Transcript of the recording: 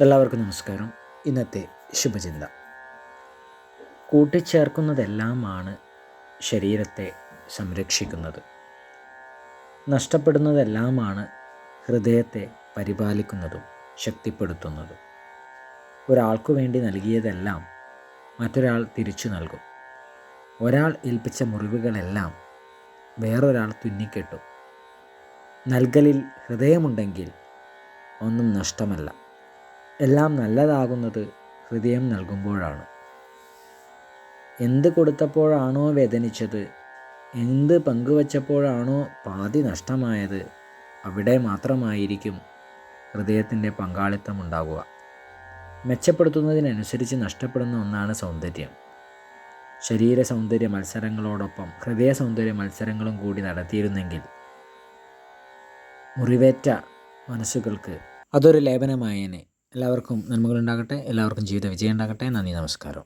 എല്ലാവർക്കും നമസ്കാരം. ഇന്നത്തെ ശുഭചിന്ത. കൂട്ടിച്ചേർക്കുന്നതെല്ലാമാണ് ശരീരത്തെ സംരക്ഷിക്കുന്നത്. നഷ്ടപ്പെടുന്നതെല്ലാമാണ് ഹൃദയത്തെ പരിപാലിക്കുന്നതും ശക്തിപ്പെടുത്തുന്നതും. ഒരാൾക്കു വേണ്ടി നൽകിയതെല്ലാം മറ്റൊരാൾ തിരിച്ചു നൽകും. ഒരാൾ ഏൽപ്പിച്ച മുറിവുകളെല്ലാം വേറൊരാൾ തുന്നിക്കെട്ടും. നൽകലിൽ ഹൃദയമുണ്ടെങ്കിൽ ഒന്നും നഷ്ടമല്ല. എല്ലാം നല്ലതാകുന്നത് ഹൃദയം നൽകുമ്പോഴാണ്. എന്ത് കൊടുത്തപ്പോഴാണോ വേദനിച്ചത് എന്ത് പങ്കുവച്ചപ്പോഴാണോ പാതി നഷ്ടമായത് അവിടെ മാത്രമായിരിക്കും ഹൃദയത്തിന്റെ പങ്കാളിത്തം ഉണ്ടാകുക മെച്ചപ്പെടുത്തുന്നതിനനുസരിച്ച് നഷ്ടപ്പെടുന്ന ഒന്നാണ് സൗന്ദര്യം. ശരീര സൗന്ദര്യ മത്സരങ്ങളോടൊപ്പം ഹൃദയ സൗന്ദര്യ മത്സരങ്ങളും കൂടി നടത്തിയിരുന്നെങ്കിൽ മുറിവേറ്റ മനസ്സുകൾക്ക് അതൊരു ലേപനമായേനെ. എല്ലാവർക്കും നന്മകളുണ്ടാകട്ടെ എല്ലാവർക്കും ജീവിത വിജയം ഉണ്ടാകട്ടെ നന്ദി നമസ്കാരം.